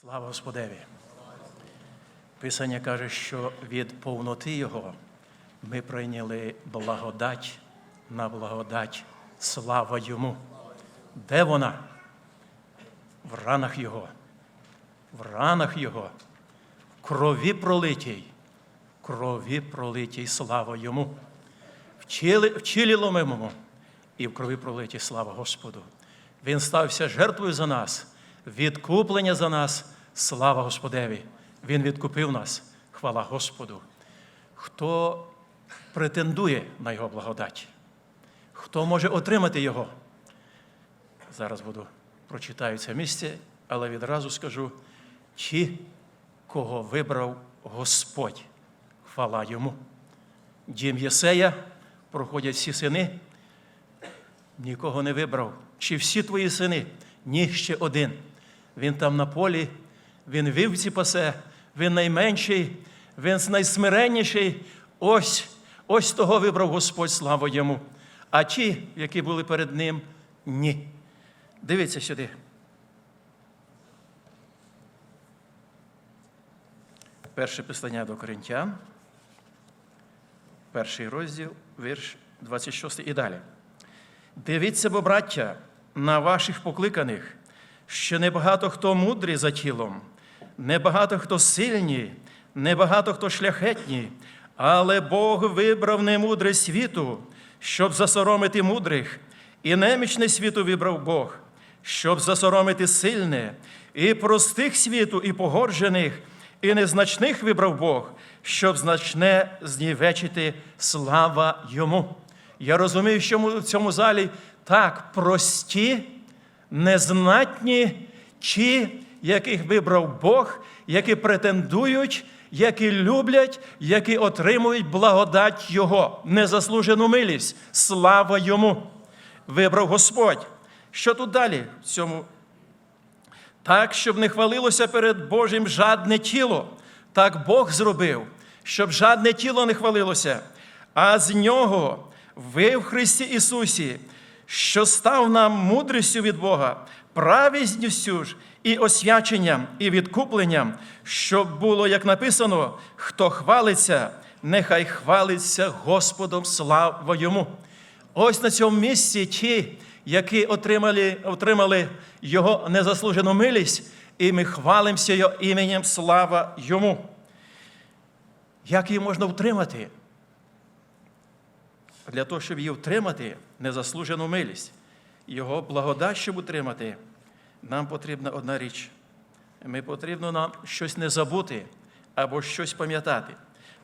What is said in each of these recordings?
Слава Господеві! Писання каже, що від повноти Його ми прийняли благодать на благодать. Слава Йому. Де вона? В ранах Його. В ранах Його. В крові пролитій. Крові пролитій слава Йому. В тілі, ломимому і в крові пролитій слава Господу. Він стався жертвою за нас, відкуплення за нас, слава Господеві. Він відкупив нас, хвала Господу. Хто претендує на Його благодать? Хто може отримати Його? Зараз буду прочитаю це місце, але відразу скажу, ті, кого вибрав Господь. Хвала йому. Дім Єсея проходять всі сини, нікого не вибрав. Чи всі твої сини? Ні, ще один. Він там на полі, він вівці пасе, він найменший, він найсмиренніший. Ось, ось того вибрав Господь, слава йому. А ті, які були перед ним, ні. Дивіться сюди. Перше послання до Коринтян, перший розділ, вірш 26 і далі. Дивіться, бо, браття, на ваших покликаних, що небагато хто мудрий за тілом, небагато хто сильні, небагато хто шляхетні, але Бог вибрав немудре світу, щоб засоромити мудрих, і немічне світу вибрав Бог, щоб засоромити сильне, і простих світу, і погорджених, і незначних вибрав Бог, щоб значне знівечити слава йому. Я розумію, що в цьому залі так прості, незнатні, ті, яких вибрав Бог, які претендують, які люблять, які отримують благодать Його, незаслужену милість. Слава йому! Вибрав Господь. Що тут далі в цьому? Так, щоб не хвалилося перед Божим жадне тіло. Так Бог зробив, щоб жадне тіло не хвалилося, а з нього ви в Христі Ісусі, що став нам мудрістю від Бога, праведністю ж і освяченням, і відкупленням, щоб було, як написано, хто хвалиться, нехай хвалиться Господом слава йому. Ось на цьому місці ті, які отримали, отримали Його незаслужену милість, і ми хвалимося Його іменем слава Йому. Як її можна втримати? Для того, щоб її втримати, незаслужену милість, Його благодать, щоб утримати, нам потрібна одна річ. Ми потрібно нам щось не забути або щось пам'ятати.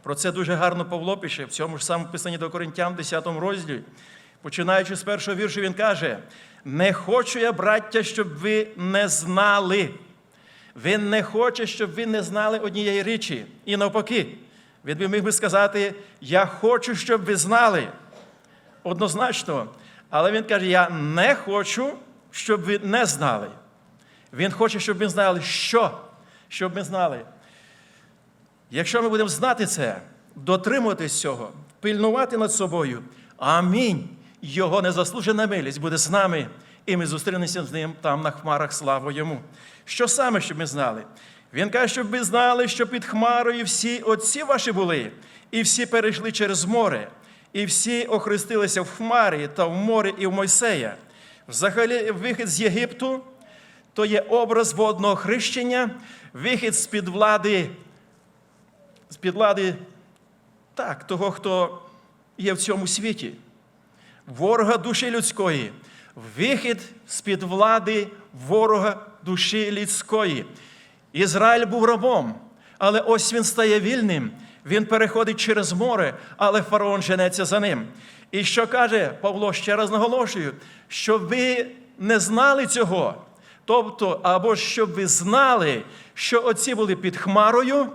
Про це дуже гарно Павло пише в цьому ж самому писанні до Коринтян, 10 розділі. Починаючи з першого віршу, він каже: Не хочу я, браття, щоб ви не знали. Він не хоче, щоб ви не знали однієї речі. І навпаки, він би міг би сказати: Я хочу, щоб ви знали. Однозначно. Але він каже: Я не хочу, щоб ви не знали. Він хоче, щоб ми знали, що? Щоб ми знали. Якщо ми будемо знати це, дотримуватись цього, пильнувати над собою, амінь. Його незаслужена милість буде з нами, і ми зустрінемося з ним там на хмарах слава йому. Що саме, щоб ми знали? Він каже, щоб ви знали, що під хмарою всі отці ваші були, і всі перейшли через море, і всі охрестилися в хмарі та в морі і в Мойсея. Взагалі, вихід з Єгипту то є образ водного хрещення, вихід з-під влади, з-під влади так, того, хто є в цьому світі ворога душі людської, вихід з-під влади ворога душі людської. Ізраїль був рабом, але ось він стає вільним, він переходить через море, але фараон женеться за ним. І що каже Павло, ще раз наголошую, щоб ви не знали цього. Тобто, або щоб ви знали, що оці були під хмарою,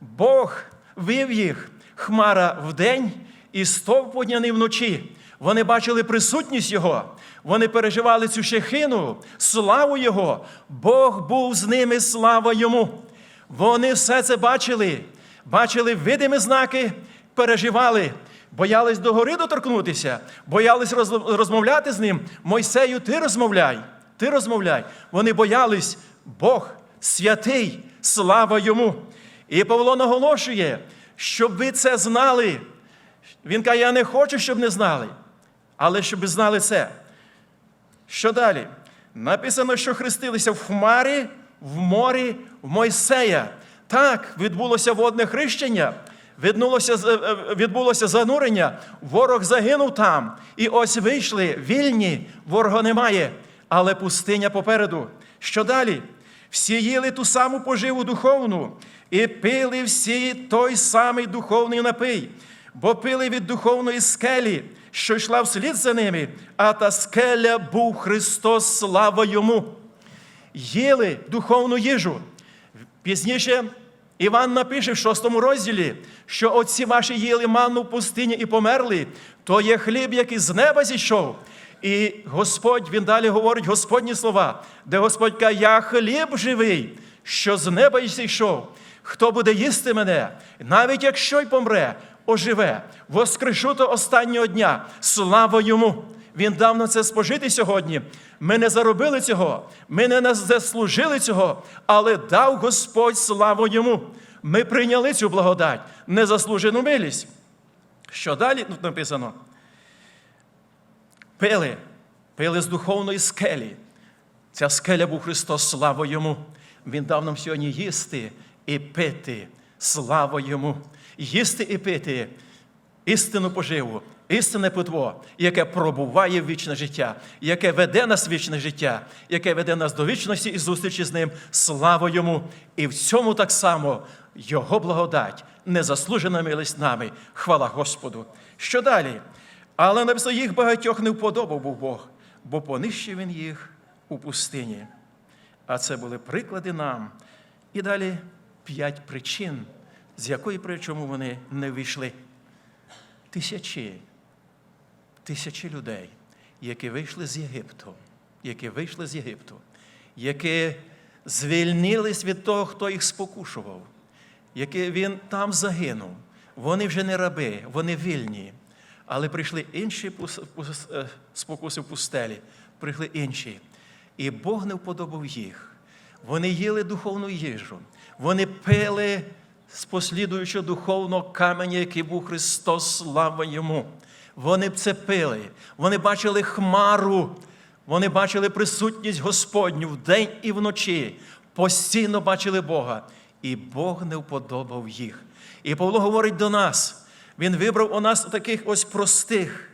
Бог вив їх хмара вдень і стовп подняний вночі. Вони бачили присутність Його, вони переживали цю шехину, славу Його. Бог був з ними, слава йому. Вони все це бачили, бачили видимі знаки, переживали, боялись до гори доторкнутися, боялись розмовляти з ним. Мойсею, ти розмовляй, ти розмовляй. Вони боялись, Бог святий, слава йому. І Павло наголошує, щоб ви це знали. Він каже, я не хочу, щоб не знали, але щоб ви знали це. Що далі? Написано, що хрестилися в хмарі, в морі, в Мойсея. Так, відбулося водне хрещення, відбулося, е, відбулося занурення, ворог загинув там. І ось вийшли вільні, ворога немає, але пустиня попереду. Що далі? Всі їли ту саму поживу духовну і пили всі той самий духовний напій, бо пили від духовної скелі, що йшла вслід за ними, а та скеля був Христос, слава йому. Їли духовну їжу. Пізніше Іван напише в шостому розділі, що отці ваші їли манну в пустині і померли, то є хліб, який з неба зійшов. І Господь, він далі говорить Господні слова, де Господь каже, я хліб живий, що з неба зійшов. Хто буде їсти мене, навіть якщо й помре, оживе, воскрешу то останнього дня. Слава йому! Він дав нам це спожити сьогодні. Ми не заробили цього, ми не заслужили цього, але дав Господь славу йому. Ми прийняли цю благодать, незаслужену милість. Що далі тут написано? Пили, пили з духовної скелі. Ця скеля був Христос, слава йому. Він дав нам сьогодні їсти і пити. Слава йому. Їсти і пити істину поживу, істинне питво, яке пробуває в вічне життя, яке веде нас в вічне життя, яке веде нас до вічності і зустрічі з ним. Слава йому! І в цьому так само Його благодать, незаслужена милість нами. Хвала Господу. Що далі? Але написано, їх багатьох не вподобав був Бог, бо понищив він їх у пустині. А це були приклади нам. І далі п'ять причин, з якої причому вони не вийшли. Тисячі, тисячі людей, які вийшли з Єгипту, які вийшли з Єгипту, які звільнились від того, хто їх спокушував, які він там загинув. Вони вже не раби, вони вільні. Але прийшли інші е, спокуси в пустелі, прийшли інші. І Бог не вподобав їх. Вони їли духовну їжу, вони пили з послідуючого духовного каменя, який був Христос, слава йому. Вони б це пили, вони бачили хмару, вони бачили присутність Господню вдень і вночі, постійно бачили Бога, і Бог не вподобав їх. І Павло говорить до нас. Він вибрав у нас таких ось простих,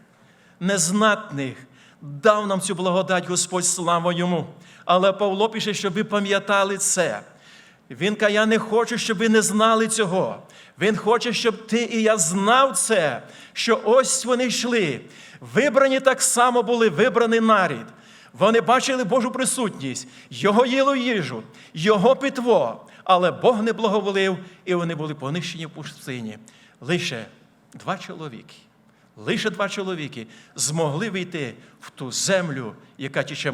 незнатних, дав нам цю благодать Господь слава йому. Але Павло пише, щоб ви пам'ятали це. Він каже, я не хочу, щоб ви не знали цього. Він хоче, щоб ти і я знав це, що ось вони йшли. Вибрані так само були, вибраний нарід. Вони бачили Божу присутність, Його їло їжу, Його питво, але Бог не благоволив, і вони були понищені в пустині. Лише два чоловіки, лише два чоловіки змогли війти в ту землю, яка тіче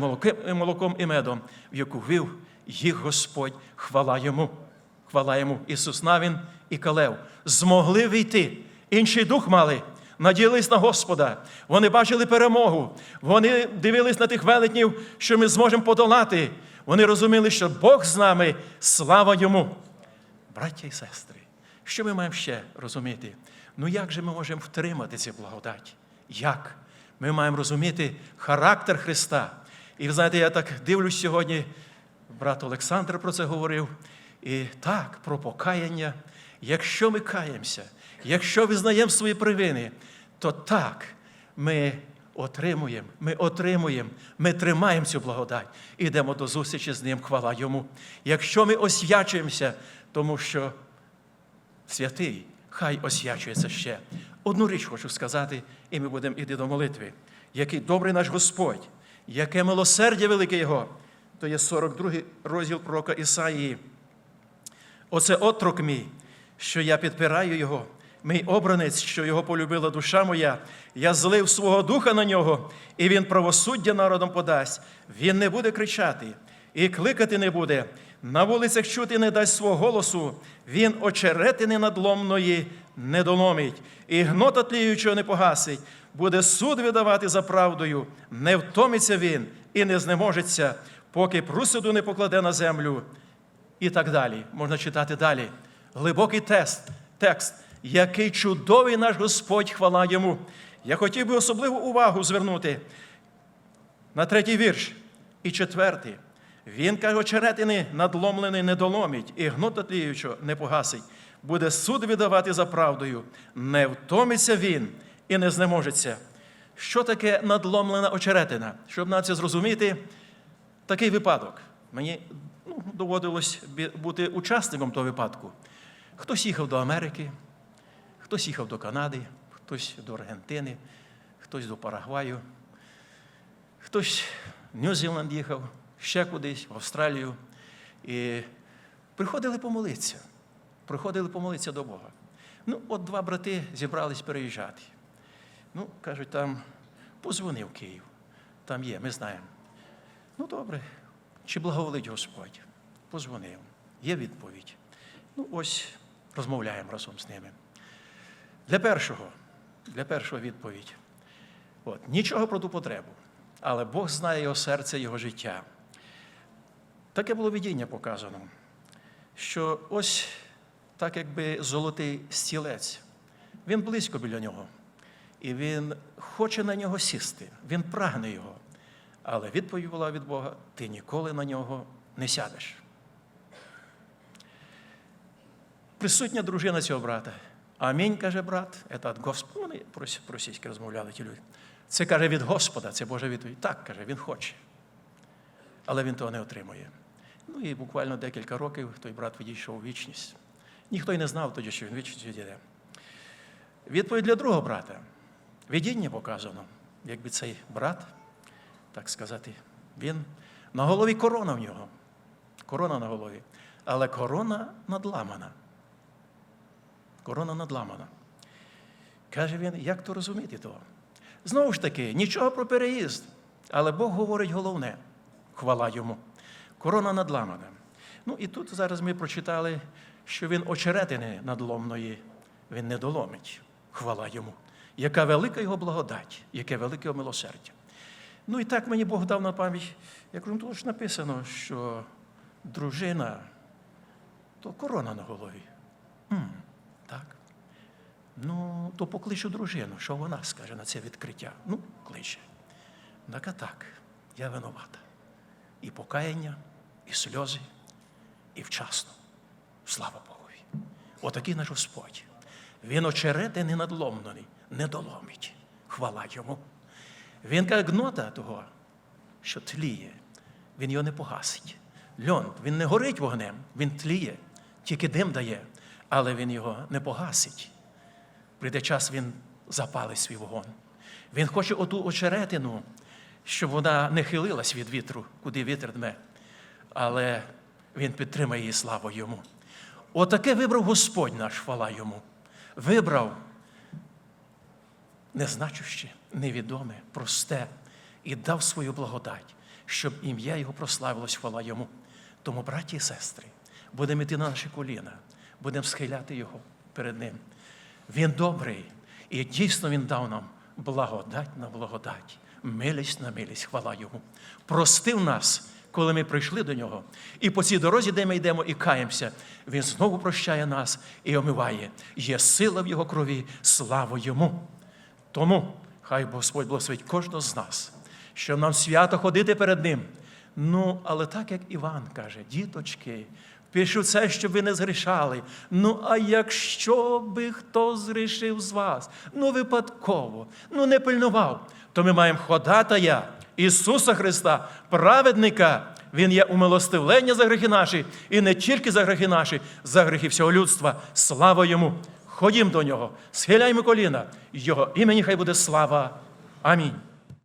молоком і медом, в яку вив їх Господь, хвала йому. Хвала йому Ісус Навін і Калев. Змогли війти. Інший дух мали, надіялись на Господа. Вони бачили перемогу. Вони дивились на тих велетнів, що ми зможемо подолати. Вони розуміли, що Бог з нами, слава йому. Браття і сестри, що ми маємо ще розуміти? Ну як же ми можемо втримати цю благодать? Як? Ми маємо розуміти характер Христа. І ви знаєте, я так дивлюсь сьогодні, брат Олександр про це говорив. І так, про покаяння. Якщо ми каємося, якщо визнаємо свої провини, то так ми отримуємо, ми отримуємо, ми тримаємо цю благодать і йдемо до зустрічі з ним, хвала йому. Якщо ми освячуємося, тому що святий, хай освячується ще. Одну річ хочу сказати, і ми будемо йти до молитви. Який добрий наш Господь, яке милосердя велике Його. То є 42 розділ пророка Ісаїї. Оце отрок мій, що я підпираю його, мій обранець, що його полюбила душа моя. Я злив свого духа на нього, і він правосуддя народом подасть. Він не буде кричати і кликати не буде. На вулицях чути не дасть свого голосу. Він очеретини надломної не доломить, і гнота тліючого не погасить. Буде суд видавати за правдою. Не втомиться він і не знеможеться, поки присуду не покладе на землю І так далі. Можна читати далі. Глибокий тест, текст, який чудовий наш Господь, хвала йому. Я хотів би особливу увагу звернути на третій вірш і четвертий. Він каже, очеретини надломлений не доломить, і гнототліючо не погасить. Буде суд видавати за правдою. Не втомиться він і не знеможеться. Що таке надломлена очеретина? Щоб на це зрозуміти, такий випадок. Мені ну, доводилось бути учасником того випадку. Хтось їхав до Америки, хтось їхав до Канади, хтось до Аргентини, хтось до Парагваю, хтось в Нью-Зіланд їхав, ще кудись, в Австралію. І приходили помолитися. Приходили помолитися до Бога. Ну, от два брати зібрались переїжджати. Ну, кажуть, там позвони в Київ. Там є, ми знаємо. Ну, добре. Чи благоволить Господь? Позвонив. Є відповідь. Ну, ось розмовляємо разом з ними. Для першого, для першого відповідь. От, нічого про ту потребу, але Бог знає його серце, його життя. Таке було видіння показано, що ось так, якби золотий стілець, він близько біля нього. І він хоче на нього сісти, він прагне його. Але відповідь була від Бога: ти ніколи на нього не сядеш. Присутня дружина цього брата. Амінь, каже брат, це від Господа. Вони прос- російськи розмовляли ті люди. Це каже від Господа, це Божа відповідь. Так, каже, він хоче. Але він того не отримує. Ну і буквально декілька років той брат відійшов у вічність. Ніхто й не знав тоді, що він вічність відійде. Відповідь для другого брата. Видіння показано, якби цей брат, так сказати, він на голові корона в нього. Корона на голові. Але корона надламана. Корона надламана. Каже він, як то розуміти того? Знову ж таки, нічого про переїзд. Але Бог говорить головне. Хвала йому. Корона надламана. Ну і тут зараз ми прочитали, що він очеретини надломної, він не доломить. Хвала йому. Яка велика його благодать, яке велике милосердя. Ну і так мені Бог дав на пам'ять, як ну, ж написано, що дружина то корона на голові. м так. Ну, то покличу дружину, що вона скаже на це відкриття. Ну, кличе. Так, а так, я винувата. І покаяння, і сльози, і вчасно. Слава Богові. Отакий наш Господь. Він очерети не надломлений, не доломить. Хвала йому. Він гнота того, що тліє, він його не погасить. Льон, він не горить вогнем, він тліє, тільки дим дає, але він його не погасить. Прийде час, він запалить свій вогонь. Він хоче оту очеретину, щоб вона не хилилась від вітру, куди вітер дме. Але він підтримає її славу йому. Отаке вибрав Господь наш, хвала йому. Вибрав незначуще, невідоме, просте і дав свою благодать, щоб ім'я Його прославилось, хвала йому. Тому, браті і сестри, будемо йти на наші коліна, будемо схиляти Його перед Ним. Він добрий, і дійсно Він дав нам благодать на благодать, милість на милість, хвала Йому. Простив нас, коли ми прийшли до нього. І по цій дорозі, де ми йдемо і каємося, Він знову прощає нас і омиває. Є сила в Його крові, слава Йому. Тому хай Господь благословить кожного з нас, щоб нам свято ходити перед Ним. Ну, але так як Іван каже, діточки, пишу це, щоб ви не згрішали. Ну, а якщо би хто згрішив з вас, ну випадково, ну не пильнував, то ми маємо ходатая Ісуса Христа, праведника. Він є умилостивлення за грехи наші, і не тільки за грехи наші, за грехи всього людства. Слава йому! Ходім до нього, схиляймо коліна, Його імені хай буде слава. Амінь.